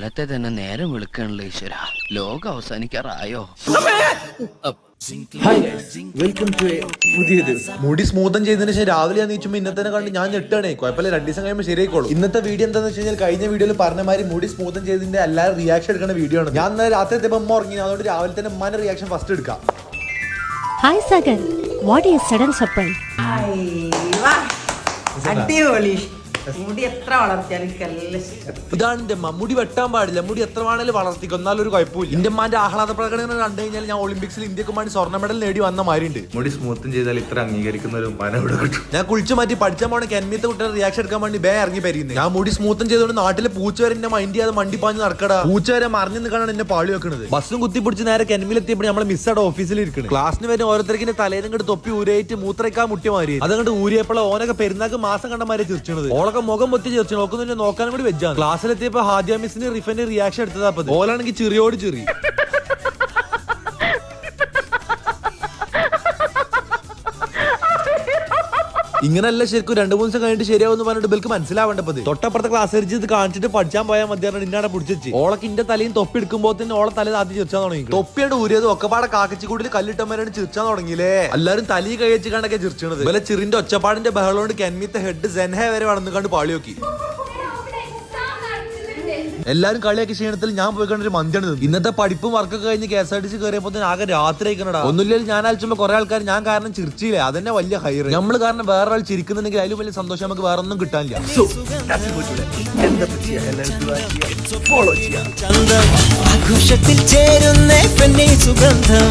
കാലത്തെ തന്നെ നേരം വിളിക്കണല്ലോ ഈശ്വര. ലോകം അവസാനിക്കാറായോ? ഹായ് വെൽക്കം ടു പുതിയത് മുടി സ്മൂത്തം ചെയ്തതിന് ശേഷം രാവിലെ ഞാൻ നീച്ചുമ്പോ ഇന്നത്തെ കണ്ട് ഞാൻ ഞെട്ടാണേ കുഴപ്പമില്ല രണ്ട് ദിവസം കഴിയുമ്പോൾ ശരിയായിക്കോളും. ഇന്നത്തെ വീഡിയോ എന്താന്ന് വെച്ച് കഴിഞ്ഞാൽ കഴിഞ്ഞ വീഡിയോയിൽ പറഞ്ഞ മാതിരി മുടി സ്മൂത്തം ചെയ്തതിന്റെ എല്ലാവരും റിയാക്ഷൻ എടുക്കുന്ന വീഡിയോ ആണ്. ഞാൻ ഇന്നലെ രാത്രി എത്തിയപ്പോൾ അമ്മ ഉറങ്ങി. അതുകൊണ്ട് രാവിലെ തന്നെ ഉമ്മാന്റെ റിയാക്ഷൻ ഫസ്റ്റ് എടുക്കാം. Hi Sagan what is sudden surprise. അടിപൊളി. മുടി എത്ര വളർത്തിയാലും ഇഷ്ടം. ഇതാണ് എന്റെ അമ്മ മുടി വെട്ടാൻ പാടില്ല. മുടി എത്ര വേണേലും വളർത്തിക്കും. എന്നാലും ഒരു കുഴപ്പമില്ല. ഇന്ത്യ അമ്മാന്റെ ആഹ്ലാദ പ്രകടനം കണ്ടു കഴിഞ്ഞാൽ ഞാൻ ഒളിമ്പിക്സിൽ ഇന്ത്യയ്ക്ക് വേണ്ടി സ്വർണ മെഡൽ നേടി വന്ന മാരിണ്ട് മുടി സ്മൂത്തും ചെയ്താൽ ഇത്ര അംഗീകരിക്കുന്ന ഒരു മന ഇവിടെ കിട്ടും. ഞാൻ കുളിച്ചു മാറ്റി പഠിച്ച പോണെങ്കിൽ കെൻമിത്തെ കുട്ടിയുടെ റിയാക്ഷൻ എടുക്കാൻ വേണ്ടി ബേ ഇറങ്ങി പരിയുന്നത് ഞാൻ മുടി സ്മൂത്ത് ചെയ്തുകൊണ്ട് നാട്ടിലെ പൂച്ച വരെ എന്നെ മൈൻഡ് ചെയ്യാതെ മണ്ടി പാഞ്ഞ് നടക്കടാ. പൂച്ച വരെ മറിഞ്ഞു നിൽക്കാനാണ് എന്നെ പാളി വെക്കുന്നത് ബസ്സും കുത്തി പിടിച്ച് നേരെ കെൻമിലെത്തിയപ്പോൾ നമ്മളെ മിസ്സാടെ ഓഫീസിൽ ഇരിക്കുന്നത് ക്ലാസ്സിന് വരെ ഓരോരുത്തർക്ക് തലേന്നും കണ്ട് തൊപ്പി ഊരേറ്റ് മൂത്രയ്ക്കാൻ മുട്ടി മാറി അതുകൊണ്ട് ഊരിയപ്പോൾ ഓനൊക്കെ പെരുന്നാക്ക് മാസം കണ്ടമാരെ ചിരിച്ചത് ഓളൊക്കെ മുഖം പൊത്തി ചേർച്ച് നോക്കുന്നില്ല നോക്കാനും കൂടി വെച്ചാണ് ക്ലാസ്സിലെത്തിയപ്പോ ഹാദ്യ മിസ്സിന് റിഫന്റെ റിയാക്ഷൻ എടുത്തതാ ഓലാണെങ്കിൽ ചെറിയോട് ചിറി. ഇങ്ങനല്ല ശരിക്കും രണ്ടു മൂന്ന് ദിവസം കഴിഞ്ഞിട്ട് ശരിയാവുമെന്ന് പറഞ്ഞിട്ട് ബൽക്ക് മനസ്സിലാവേണ്ടത് തൊട്ടപ്പുറത്തെ ക്ലാസ് അരിച്ച് ഇത് കാണിച്ചിട്ട് പഠിച്ചാൻ പോയാൽ മതിയാണ് ഇന്നാടെ പിടിച്ചു ഓളക്ക് ഇന്റെ തലയും തൊപ്പി എടുക്കുമ്പോൾ തന്നെ ഓളെ തല ആദ്യം ചിരിച്ചാൻ തുടങ്ങി തൊപ്പിയുടെ ഊരിയത് ഒക്കെപ്പാടെ കാക്കച്ചിക്കൂട്ടിൽ കല്ലിട്ടമ്മരാണ് ചിരിച്ചാൻ തുടങ്ങിയില്ലേ? എല്ലാരും തലി കഴിച്ച് കണ്ടൊക്കെ ചിരിച്ചത്. ഇവലെ ചിറിന്റെ ഒച്ചപ്പാടിന്റെ ബഹളം കൊണ്ട് കെൻമിത്തെ ഹെഡ് സെൻഹ വരെ വളർന്നു കണ്ട് പാളി നോക്കി എല്ലാരും കളിയാക്കി ക്ഷീണത്തിൽ ഞാൻ പോയി കണ്ടൊരു മന്തിയാണ്. ഇന്നത്തെ പഠിപ്പും വർക്കൊക്കെ കഴിഞ്ഞ് K S R T C കയറിയപ്പോ ആകെ രാത്രി ആയിക്കണടാ. ഒന്നുമില്ലെങ്കിൽ ഞാൻ അയച്ചുമ്പോ കുറെ ആൾക്കാർ ഞാൻ കാരണം ചിരിച്ചില്ലേ. അതന്നെ വലിയ ഹൈറ് നമ്മൾ കാരണം വേറെ ആൾ ചിരിക്കുന്നുണ്ടെങ്കിൽ അതിലും വലിയ സന്തോഷം നമുക്ക് വേറെ ഒന്നും കിട്ടാനില്ല ആഘോഷത്തിൽ ചേരുന്ന സുഗന്ധം.